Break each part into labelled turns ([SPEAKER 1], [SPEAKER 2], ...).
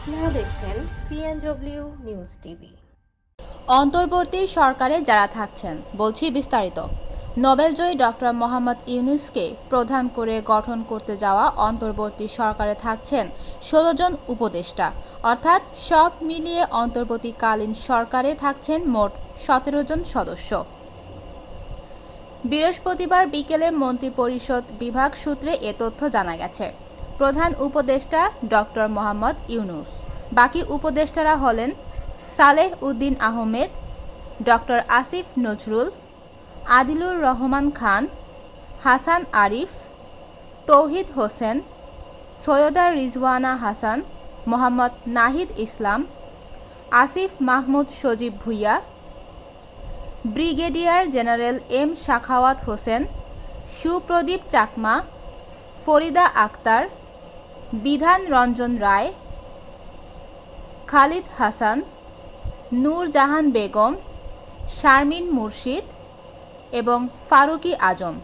[SPEAKER 1] আপনারা দেখছেন CNW news TV
[SPEAKER 2] অন্তর্বর্তী সরকারে যারা থাকছেন, বলছি বিস্তারিত। নোবেলজয়ী ডক্টর মোহাম্মদ ইউনুসকে প্রধান করে গঠন করতে যাওয়া অন্তর্বর্তী সরকারে থাকছেন ষোলো জন উপদেষ্টা। অর্থাৎ সব মিলিয়ে অন্তর্বর্তীকালীন সরকারে থাকছেন মোট সতেরো জন সদস্য। বৃহস্পতিবার বিকেলে মন্ত্রিপরিষদ বিভাগ সূত্রে এ তথ্য জানা গেছে। প্রধান উপদেষ্টা ডক্টর মোহাম্মদ ইউনুস। বাকি উপদেষ্টারা হলেন Saleh Uddin Ahmed, doctor Asif Nazrul, Adilur Rahman Khan, Hasan Arif, Touhid Hossain, Syeda Rizwana Hasan, Mohammad Nahid Islam, Asif Mahmud Sajib Bhuiyan, brigadier general M Sakhawat Hossain, Supradip Chakma, Farida Akhtar Bidhan Ranjan Roy, Khalid Hasan, Nurjahan Begum, Sharmin মুর্শিদ এবং ফারুকি আজম।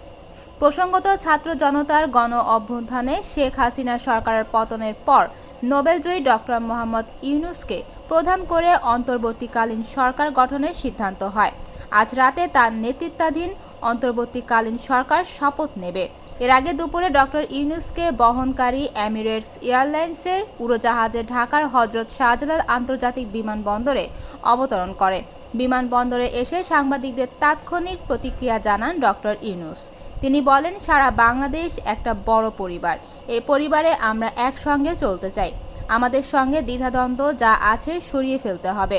[SPEAKER 2] প্রসঙ্গত ছাত্র জনতার গণ অভ্যুত্থানে শেখ হাসিনা সরকারের পতনের পর নোবেলজয়ী ডক্টর মোহাম্মদ ইউনুসকে প্রধান করে অন্তর্বর্তীকালীন সরকার গঠনের সিদ্ধান্ত হয়। আজ রাতে তার নেতৃত্বাধীন অন্তর্বর্তীকালীন সরকার শপথ নেবে। এর আগে দুপুরে ডক্টর ইউনুসকে বহনকারী এমিরেটস এয়ারলাইন্সের উড়োজাহাজে ঢাকার হজরত শাহজালাল আন্তর্জাতিক বিমানবন্দরে অবতরণ করে। বিমানবন্দরে এসে সাংবাদিকদের তাৎক্ষণিক প্রতিক্রিয়া জানান ডক্টর ইউনুস। তিনি বলেন, সারা বাংলাদেশ একটা বড় পরিবার। এই পরিবারে আমরা একসঙ্গে চলতে চাই। আমাদের সঙ্গে দ্বিধাদ্বন্দ্ব যা আছে সরিয়ে ফেলতে হবে।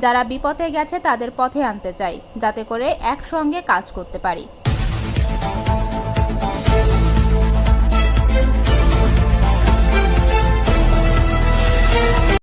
[SPEAKER 2] যারা বিপথে গেছে তাদের পথে আনতে চাই যাতে করে একসঙ্গে কাজ করতে পারি।